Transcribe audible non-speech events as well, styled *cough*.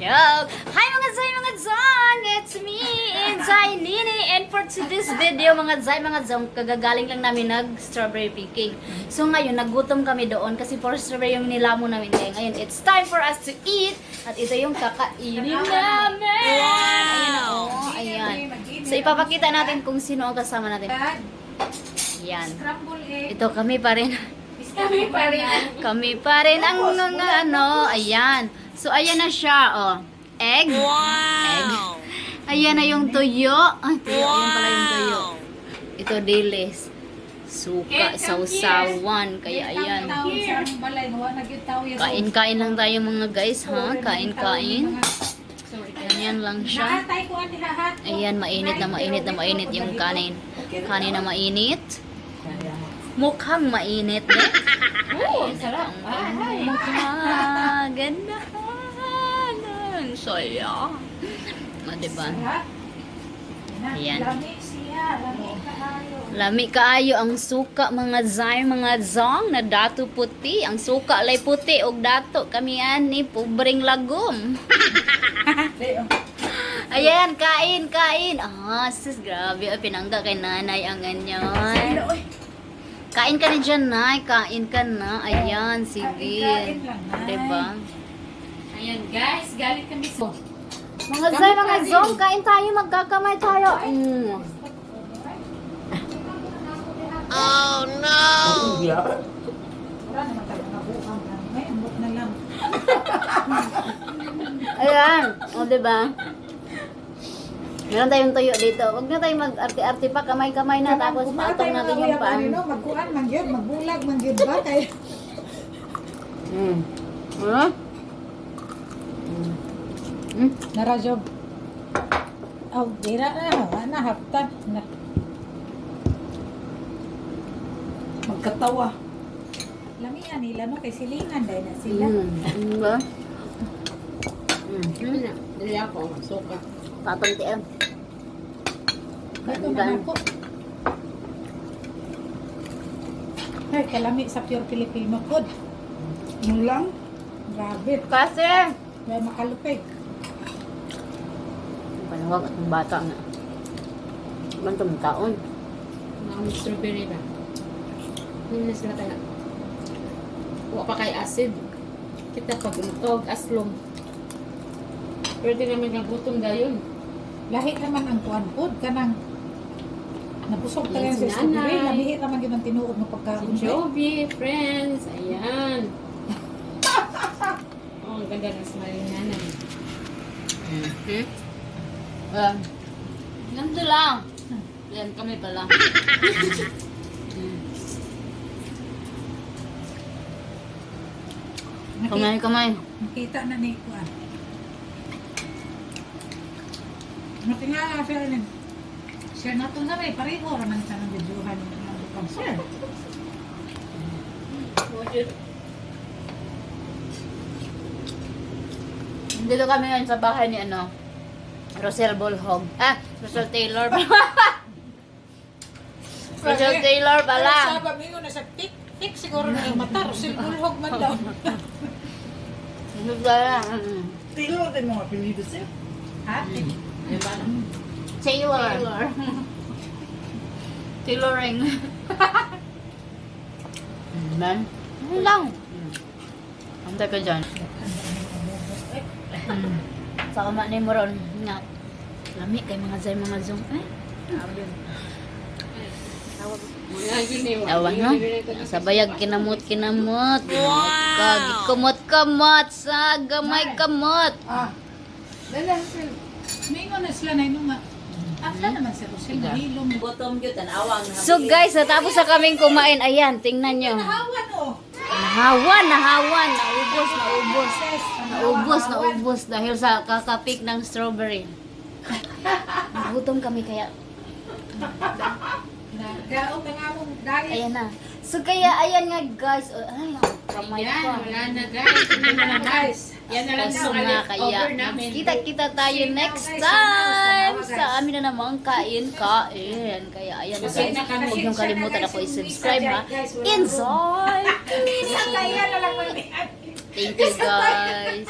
YouTube! Hi mga Zay, mga Zang! It's me, Zay Lini! And for today's video, mga Zay, mga Zang, kagagaling lang namin nag-strawberry picking. So ngayon, nagutom kami doon kasi for strawberry yung nilamo namin ngayon. Ngayon, it's time for us to eat! At ito yung kakainin namin! Wow! Ayan, oh, ayan. So ipapakita natin kung sino ang kasama natin. Ayan. Ito kami pa rin. Kami pa rin. kami pa rin ang mga ano, ayan. So ayan na siya, oh. Egg. Egg. Ayan na yung tuyo. Ay, tuyo. Ayan pala yung tuyo. Ito dilis. Suka, sausawan. Kaya ayan. Kain-kain lang tayo mga guys, ha? Kain-kain. Ganyan lang siya. Ayan, mainit na mainit na mainit yung kanin. Kanin na mainit. Mukhang mainit *laughs* eh. Oo, sarap. Mukha. Ganda. Saya. O, diba? Sarap. Ayan. Lami kaayo. Ang suka mga zay mga zong na dato puti. Ang suka lay puti og dato kami ani pobreng lagom. *laughs* Ayan, kain, kain. Ah, sis, grabe. Ay, pinangga kay nanay ang ganyan. Kain ka na dyan, nay. Kain ka na. Ayan, sige. Diba? Galit kami sa... Mga zay, mga zong, kain tayo. Magkakamay tayo. Mm. Wala naman tayo nabuang. May ambot na lang. *laughs* Ayan. O, diba? Meron tayong tuyo dito. Huwag na tayo mag-arte-arte pa. Kamay-kamay na. Tapos patong natin yung paan. Magkuhan, mangyod, magbulag, mangyod ba? Kaya... Mm. Ano? Mm. Narajob. Oh, dira na na, na haftan na. Magkatawa. Lamian nila no kay silingan dahil na sila. Mm. Diba? Mm. Dili ako, suka. Patong tiyan. Dito man ako. Ay, kalami sa pure Filipino food. Yun lang. Grabe. Kasi, May makalupig. Panawag at ng bata nga. Bantong taon. Mga strawberry ba? Hindi na sila kaya. Huwag pa kay acid. Kita pag umutog, aslong. Pero di namin nagutom gayon. Lahi naman ang kuan food kanang nabusog talaga si sa strawberry. Lahi naman yun ang tinuod ng Si pagkaon. Jovi, friends, ayan. *laughs* oh, ang ganda ng smile ni nanay. Hmm? Um, ganito lang. Yan kami pala. Kamay, kamay. nakita na ni kuan. Matingala siya rin. Share na to na rin. Pareho raman sa ng videohan share. Dito kami ngayon sa bahay ni ano, Rosel Bolhog. Ah, Rosel Taylor. *laughs* Rosel Taylor pala. Sa bamingo na sa tik. Tik siguro na yung mata. Rosil Bulhog man daw. Taylor din mga apelido siya. Ha? Tik. Taylor. *laughs* Tailoring. Man? Ano lang? Antay ka dyan. *laughs* Mm. Sa kama ni mo ron. Nga. Lami kay mga zay mga zoom. Eh. Awan no? Sa bayag kinamot kinamot. Wow! Gikumot kamot sa gamay kamot. Ah. Dala sila. Mingo na sila na. Bottom yun, tanawang. So guys, natapos na kaming kumain. Ayan, tingnan nyo. Nahawan oh. Nahawan, nahawan. Naubos, naubos. Naubos, naubos. Dahil sa kakapik ng strawberry. Nagutom kami kaya. Gaot ang among diet. Ayan na. So kaya, ayan nga guys. Oh, ay, kamay Ayan, ko. wala na guys. Hindi na lang *laughs* guys. Yan na lang ang na kaya. over namin. Kita-kita tayo next time sa amin na namang kain-kain. Kaya ayan na guys. Huwag niyong kalimutan ako i-subscribe ha. Enjoy! Isa *laughs* kaya na lang mami. Thank you guys.